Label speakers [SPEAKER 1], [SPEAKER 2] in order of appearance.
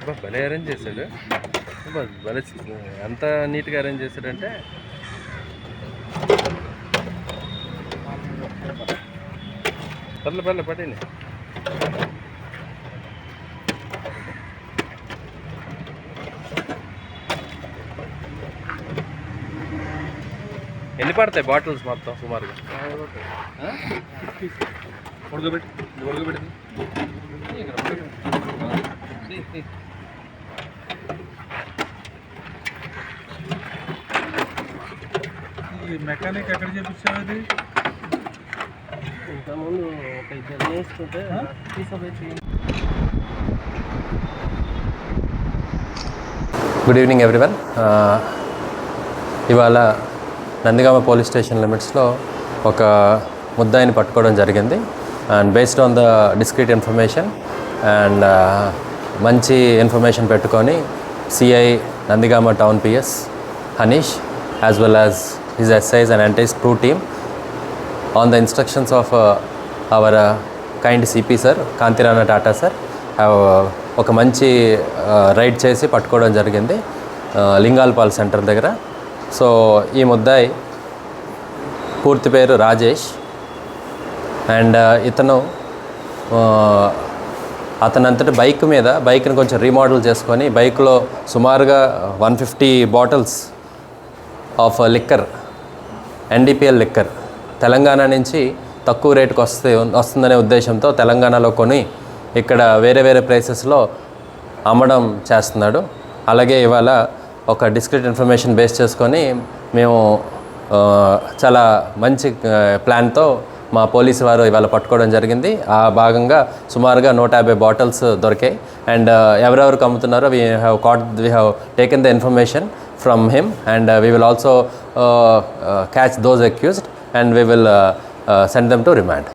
[SPEAKER 1] అబ్బా, భలే అరేంజ్ చేశాడు. అబ్బా, భలే ఎంత నీట్గా అరేంజ్ చేశాడంటే. పర్లే పర్లే పట్టండి ఎన్ని పడతాయి బాటిల్స్ మొత్తం సుమారుగా?
[SPEAKER 2] ఉడకబెట్టి ఉడకబెట్టి ఈ మెకానిక్ ఎక్కడ చేపించావు ఇది
[SPEAKER 1] ఇంతకుముందు ఒక ఇద్దరు వేసుకుంటే తీసుకుపోయి
[SPEAKER 3] గుడ్ ఈవినింగ్ ఎవ్రీవన్ ఇవాళ నందిగామ పోలీస్ స్టేషన్ లిమిట్స్లో ఒక ముద్దాయిని పట్టుకోవడం జరిగింది. And based on the discrete information and మంచి ఇన్ఫర్మేషన్ పెట్టుకొని CI Nandigama town PS Hanish as well as his SIs and entire true team on the instructions of our kind CP sir Kantirana Tata sir ఒక మంచి uh, raid చేసి పట్టుకోవడం జరిగింది. Uh, Lingalpal centre దగ్గర. So ఈ ముద్దాయి పూర్తి పేరు రాజేష్. అండ్ ఇతను అతనంతటి బైక్ మీద బైక్ని కొంచెం రీమోడల్ చేసుకొని బైక్లో సుమారుగా one fifty bottles of liquor NDPL liquor Telangana నుంచి తక్కువ రేటుకు వస్తే వస్తుందనే ఉద్దేశంతో తెలంగాణలో కొని ఇక్కడ వేరే వేరే ప్లేసెస్లో అమ్మడం చేస్తున్నాడు. అలాగే ఇవాళ ఒక డిస్క్రిట్ ఇన్ఫర్మేషన్ బేస్ చేసుకొని మేము చాలా మంచి ప్లాన్తో మా పోలీసు వారు ఇవాళ పట్టుకోవడం జరిగింది. ఆ భాగంగా సుమారుగా నూట యాభై బాటిల్స్ దొరికాయి. అండ్ ఎవరెవరికి అమ్ముతున్నారో we have caught we have taken the information from him and we will also catch those accused and we will send them to remand